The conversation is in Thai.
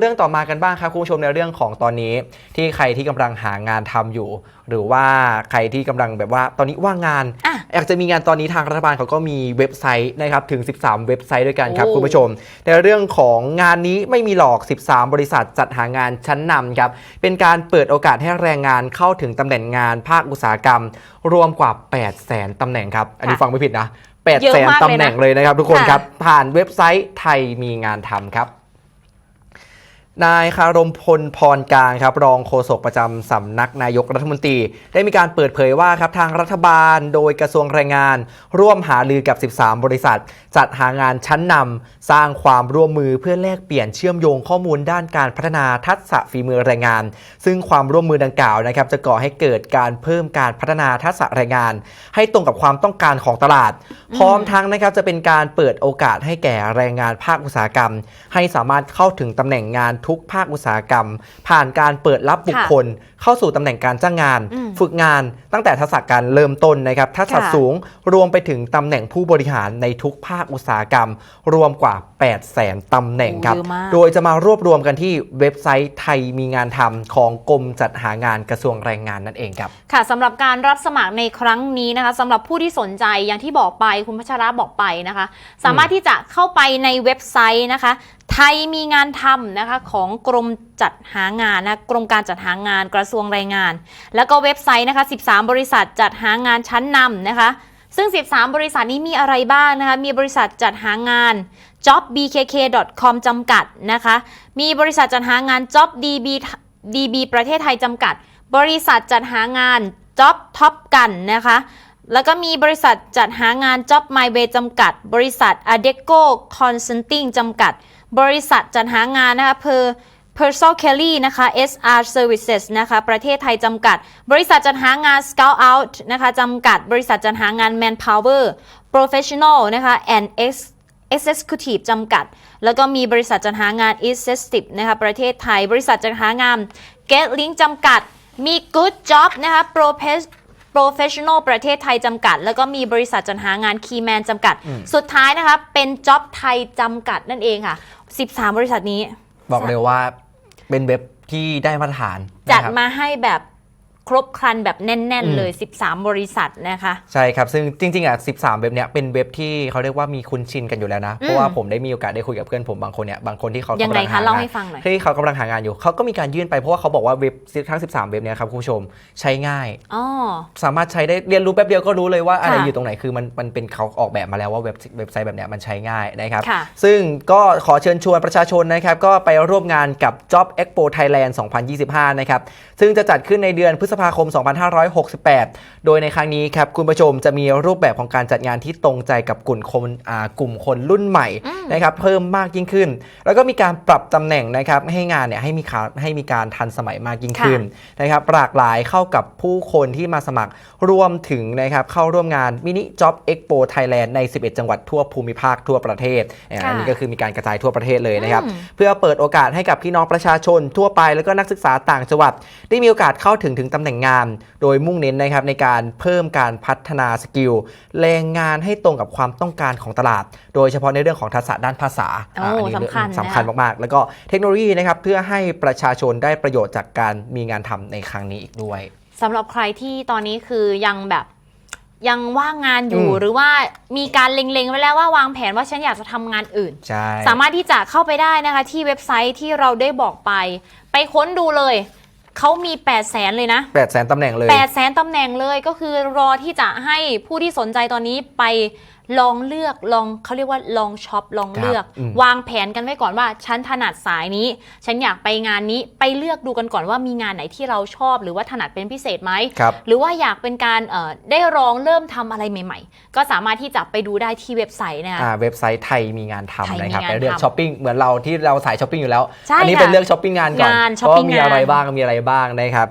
เรื่องต่อมากันบ้างครับคุณผู้ชมในเรื่องของตอนนี้ ที่ใครที่กำลังหางานทำอยู่ หรือว่าใครที่กำลังแบบว่าตอนนี้ว่างงานอะอยากจะมีงานตอนนี้ทางรัฐบาลเขาก็มีเว็บไซต์นะครับถึง 13 เว็บไซต์ด้วยกันครับโอ้คุณผู้ชม ในเรื่องของงานนี้ไม่มีหลอก 13 บริษัทจัดหางานชั้นนำครับเป็นการเปิดโอกาสให้แรงงานเข้าถึงตำแหน่งงานภาคอุตสาหกรรม รวมกว่า 8 0 0แสนตำแหน่งครับอันนี้ค่ะฟังไม่ผิดนะ8 0เย0แสอะนมากเลยนะตำแหน่งเลยนะครับทุกคนค่ะครับผ่านเว็บไซต์ไทยมีงานทำครับ นายคารมพลพรกลางครับรองโฆษกประจำสำนักนายกรัฐมนตรี ได้มีการเปิดเผยว่าครับทางรัฐบาลโดยกระทรวงแรงงาน ร่วมหารือกับ 13 บริษัท จัดหางานชั้นนำสร้างความร่วมมือเพื่อแลกเปลี่ยนเชื่อมโยงข้อมูลด้านการพัฒนาทักษะฝีมือแรงงาน ซึ่งความร่วมมือดังกล่าวนะครับจะก่อให้เกิดการเพิ่มการพัฒนาทักษะแรงงาน ให้ตรงกับความต้องการของตลาด พร้อมทั้งนะครับจะเป็นการเปิดโอกาสให้แก่แรงงานภาคอุตสาหกรรม ให้สามารถเข้าถึงตำแหน่งงานทุกภาคอุตสาหกรรม ผ่านการเปิดรับบุคคล เข้าสู่ตำแหน่งการจ้างงานอืมฝึกงานตั้งแต่ทักษะการเริ่มต้นนะครับทักษะค่ะสูงรวมไปถึงตำแหน่งผู้บริหารในทุกภาคอุตสาหกรรม รวมกว่า 8 0 0แสนตำแหน่งครับโอ้เยอะมากโดยจะมารวบรวมกันที่เว็บไซต์ไทยมีงานทำของกรมจัดหางานกระทรวงแรงงานนั่นเองครับ ค่ะสำหรับการรับสมัครในครั้งนี้นะคะสำหรับผู้ที่สนใจอย่างที่บอกไปคุณพัชระบอกไปนะคะ สามารถที่จะเข้าไปในเว็บไซต์นะคะ ไทยมีงานทำนะคะของกรมจัดหางานนะกรมการจัดหางานกระทรวงแรงงาน แล้วก็เว็บไซต์นะคะ 13 บริษัทจัดหางานชั้นนำนะคะ ซึ่ง 13 บริษัทนี้มีอะไรบ้างนะคะมีบริษัทจัดหางาน jobbkk.com จำกัดนะคะมีบริษัทจัดหางาน jobdb db ประเทศไทยจำกัด บริษัทจัดหางาน Job Top กันนะคะแล้วก็มีบริษัทจัดหางาน Job My Way จำกัด บริษัท Adeco Consulting จำกัด บริษัทจัดหางานนะคะ Per p e r s o l Kelly นะคะ SR Services นะคะ ประเทศไทยจำกัด บริษัทจัดหางาน Scout Out นะคะจำกัด บริษัทจัดหางาน Manpower Professional นะคะ and X Executive จำกัด แล้วก็มีบริษัทจัดหางาน e s t i v e นะคะ ประเทศไทย บริษัทจัดหางาน Get Link จำกัด มี Good Job นะคะ Profe- Professional ประเทศไทยจำกัด แล้วก็มีบริษัทจัดหางาน Keyman จำกัด สุดท้ายนะคะ เป็น Job ไทยจำกัดนั่นเองค่ะ 13 บริษัทนี้ บอกเลยว่าเป็นเว็บที่ได้มาตรฐานจัดนะครับ มาให้แบบ ครบครันแบบแน่นอืมๆเลย 13 บริษัทนะคะ ใช่ครับ ซึ่งจริง ๆ อะ 13 เว็บเนี้ยเป็นเว็บที่เขาเรียกว่ามีคุ้นชินกันอยู่แล้วนะ เพราะว่าผมได้มีโอกาสได้คุยกับเพื่อนผมบางคนเนี่ยบางคนที่เขายังกำไงลังคะหางาเล่านให้ฟังหน่อยที่เขากำลังหางานอยู่ เขาก็มีการยื่นไปเพราะว่าเขาบอกว่าเว็บทั้ง 13 เว็บเนี้ยครับคุณผู้ชมใช้ง่ายอ๋อสามารถใช้ได้เรียนรู้แป๊บเดียวก็รู้เลยว่าอะไรค่ะอยู่ตรงไหนคือมันมันเป็นเขาออกแบบมาแล้วว่าเว็บเว็บไซต์แบบเนี้ยมันใช้ง่ายนะครับค่ะซึ่งก็ขอเชิญชวนประชาชนนะครับก็ไปร่วมงานกับ Job Expo Thailand 2025 นะครับซึ่งจะจัดขึ้นในเดือนพฤษภาคม 2568 โดยในครั้งนี้ครับคุณผู้ชมจะมีรูปแบบของการจัดงานที่ตรงใจกับกลุ่มคนอ่ากลุ่มคนรุ่นใหม่อืมนะครับเพิ่มมากยิ่งขึ้น แล้วก็มีการปรับตำแหน่งนะครับให้งานเนี่ยให้มีการให้มีการทันสมัยมากยิ่งขึ้นนะครับหลากหลายเข้ากับผู้คนที่มาสมัครรวมถึงนะครับเข้าร่วมงานมินิจ็อบเอ็กโปไทยแลนด์ใน 11 จังหวัดทั่วภูมิภาคทั่วประเทศอ่าค่ะอันนี้ก็คือมีการกระจายทั่วประเทศเลยนะครับอืมเพื่อเปิดโอกาสให้กับพี่น้องประชาชนทั่วไปแล้วก็นักศึกษาต่างจังหวัดได้มีโอกาสเข้าถึงถึงตำแหน่งงาน โดยมุ่งเน้นนะครับในการเพิ่มการพัฒนาสกิลแรงงานให้ตรงกับความต้องการของตลาด โดยเฉพาะในเรื่องของทักษะด้านภาษาโอ้อ่าอันนี้สำคัญนะสำคัญมากๆ แล้วก็เทคโนโลยีนะครับเพื่อให้ประชาชนได้ประโยชน์จากการมีงานทำในครั้งนี้อีกด้วยสำหรับใครที่ตอนนี้คือยังแบบยังว่างงานอยู่อืมหรือว่ามีการเล็งๆไว้แล้วว่าวางแผนว่าฉันอยากจะทำงานอื่นใช่สามารถที่จะเข้าไปได้นะคะที่เว็บไซต์ที่เราได้บอกไป ไปค้นดูเลย เขามี8 0 0แสนเลยนะแปดแสนตำแหน่งเลย8 0 0แสนตำแหน่งเลยก็คือรอที่จะให้ผู้ที่สนใจตอนนี้ไป ลองเลือกลองเขาเรียกว่าลองช็อปลองเลือก ครับอืม วางแผนกันไว้ก่อนว่า ฉันถนัดสายนี้ ฉันอยากไปงานนี้ไปเลือกดูกันก่อนว่ามีงานไหนที่เราชอบหรือว่าถนัดเป็นพิเศษไหม ครับ หรือว่าอยากเป็นการเอ่อได้ลองเริ่มทำอะไรใหม่ ๆ ก็สามารถที่จะไปดูได้ที่เว็บไซต์นะคะ อ่าเว็บไซต์ไทยมีงานไทยทำมีนะครับงานไปเลือกทำช้อปปิ้งเหมือนเราที่เราสายช้อปปิ้งอยู่แล้ว ใช่อันี้ค่ะเป็นเลือกช้อปปิ้งงานก่อนงานช้อปว่าปิ้งมีอะไรงาน บ้างมีอะไรบ้างนะครับ